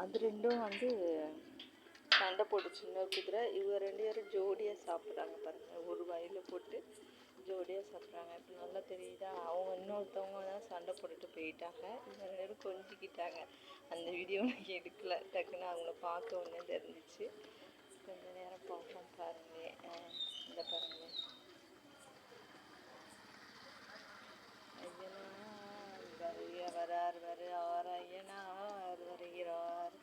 அது ரெண்டும் வந்து சண்டை போட்டு சின்ன குதிரை இவங்க ரெண்டு பேரும் ஜோடியாக சாப்பிட்றாங்க பாருங்கள் ஒரு வயலில் போட்டு ஜோடியாக சாப்பிட்றாங்க. இப்போ நல்லா தெரியுதா? அவங்க இன்னொருத்தவங்க தான் சண்டை போட்டுட்டு போயிட்டாங்க. இவங்க ரெண்டு பேரும் கொஞ்சிக்கிட்டாங்க. அந்த வீடியோ நான் எடுக்கல. டக்குன்னு அவங்கள பார்க்க ஒன்றே தெரிஞ்சிச்சு. கொஞ்சம் நேரம் பார்ப்போம் பாருங்களேன் இந்த பாருங்களேன் ஐயனார் வரார் வரார் ஐயனார் வருகிறார்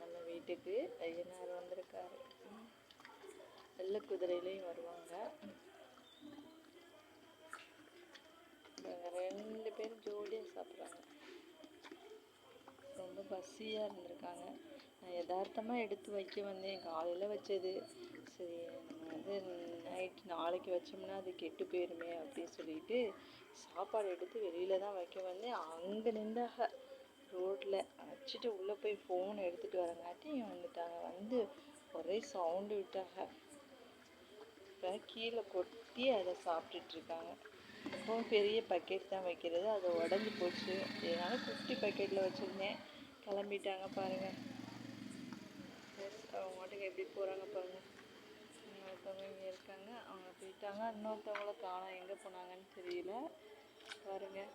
நம்ம வீட்டுக்கு ஐயனார் வந்திருக்காரு. வெள்ளை குதிரையிலையும் வருவாங்க. ரெண்டு பேரும் ஜோடியாக சாப்பிட்றாங்க. ரொம்ப பசியாக இருந்திருக்காங்க. நான் யதார்த்தமாக எடுத்து வைக்க வந்தேன். காலையில் வச்சது. சரி நம்ம வந்து நைட் நாளைக்கு வச்சோம்னா அது கெட்டு போயிருமே அப்படின்னு சொல்லிட்டு சாப்பாடு எடுத்து வெளியில் தான் வைக்க வந்தேன். அங்கே நின்றாக ரோட்டில் வச்சுட்டு உள்ளே போய் ஃபோன் எடுத்துகிட்டு வரங்காட்டி வந்துட்டாங்க வந்து ஒரே சவுண்டு விட்டாங்க. இப்போ கீழே கொட்டி அதை சாப்பிட்டுட்ருக்காங்க எப்பவும் பெரிய பக்கெட் தான் வைக்கிறது. அது உடஞ்சி போச்சு. அதனால குட்டி பக்கெட்டில் வச்சுருந்தேன். கிளம்பிட்டாங்க பாருங்கள் அவங்க மாட்டுக்கு எப்படி போகிறாங்க பாருங்கள் இன்னொருத்தவங்க இங்கே இருக்காங்க. அவங்க போயிட்டாங்க. இன்னொருத்தவங்கள காணோம். எங்கே போனாங்கன்னு தெரியல. பாருங்கள்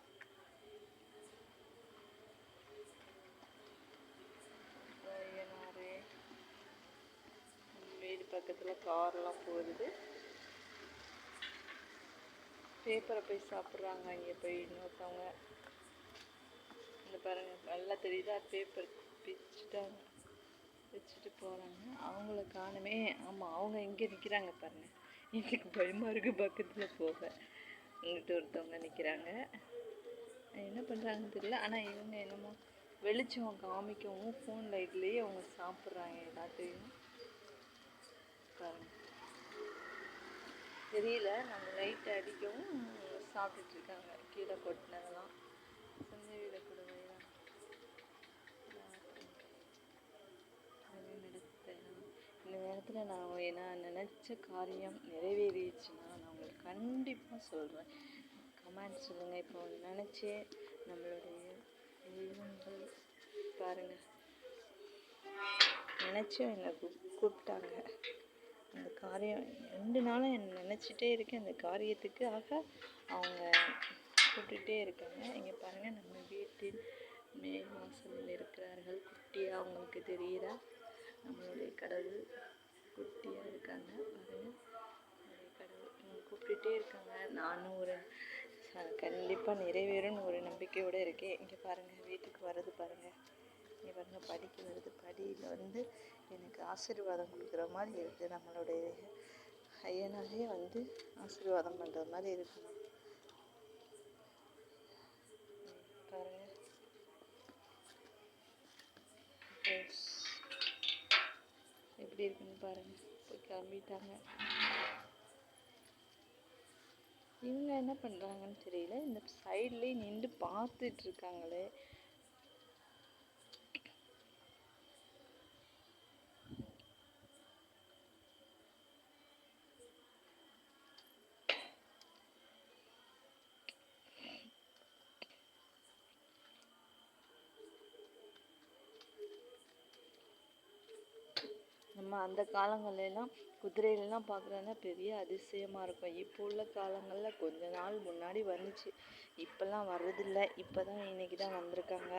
வீடு பக்கத்தில் காரெல்லாம் போகுது. பேப்பரை போய் சாப்பிட்றாங்க இங்கே போய் இன்னொருத்தவங்க. இந்த பாருங்கள் நல்லா தெரியுதா? பேப்பர் பிச்சுட்டாங்க வச்சுட்டு போகிறாங்க அவங்கள காணுமே. ஆமாம் அவங்க இங்கே நிற்கிறாங்க பாருங்கள் எனக்கு பயமாக இருக்குது பக்கத்தில் போக. இங்கிட்ட ஒருத்தவங்க நிற்கிறாங்க என்ன பண்ணுறாங்கன்னு தெரியல. ஆனால் இவங்க என்னமோ வெளிச்சம் காமிக்கவும் ஃபோன் லைட்லேயே அவங்க சாப்பிட்றாங்க எல்லாத்தையும். பாருங்கள் தெரியல நாங்கள் லைட் அடிக்கவும் சாப்பிட்டுட்ருக்காங்க கீழே கொட்டினதெல்லாம். சொந்த வீட கொடுவை இந்த நேரத்தில் நான் என்ன நினச்ச காரியம் நிறைவேறிடுச்சுன்னா நான் உங்களுக்கு கண்டிப்பாக சொல்கிறேன் கமெண்ட் சொல்லுங்கள் இப்போ நினச்சே நம்மளுடைய தெய்வங்கள் பாருங்கள் நினச்சும் என்னை கூப்பிட்டாங்க. காரியம் ரெண்டு நாளும் என் நினச்சிட்டே இருக்கேன் அந்த காரியத்துக்கு. ஆக அவங்க கூப்பிட்டுட்டே இருக்காங்க. இங்கே பாருங்கள் நம்ம வீட்டில் மே வாசலில் இருக்கிறார்கள். குட்டியாக அவங்களுக்கு தெரியுதா? நம்மளுடைய கடவுள் குட்டியாக இருக்காங்க. பாருங்கள் கடவுள். கூப்பிட்டுட்டே இருக்காங்க. நானும் ஒரு கண்டிப்பாக நிறைவேறும்னு ஒரு நம்பிக்கையோடு இருக்கேன். இங்கே பாருங்கள் வீட்டுக்கு வர்றது பாருங்கள் இங்கே பாருங்கள் வருது படியில் வந்து எனக்கு ஆசீர்வாதம் கொடுக்குற மாதிரி இருக்குது நம்மளுடைய ஐயனாலே வந்து ஆசீர்வாதம் பண்ணுற மாதிரி இருக்கணும். பாருங்கள் எப்படி இருக்குன்னு பாருங்கள் போய் கிளம்பிட்டாங்க. இவங்க என்ன பண்ணுறாங்கன்னு தெரியல. இந்த சைட்லேயே நின்று பார்த்துட்டு நம்ம அந்த காலங்களெல்லாம் குதிரையிலலாம் பார்க்குறதுனா பெரிய அதிசயமாக இருக்கும். இப்போ உள்ள காலங்களில் கொஞ்ச நாள் முன்னாடி வந்துச்சு. இப்போல்லாம் வர்றதில்ல. இப்போ தான் இன்றைக்கி தான் வந்திருக்காங்க.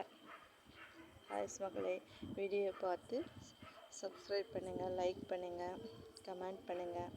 ஹாய்ஸ் மகளே. வீடியோ பார்த்து சப்ஸ்கிரைப் பண்ணுங்கள் லைக் பண்ணுங்கள் கமெண்ட் பண்ணுங்கள்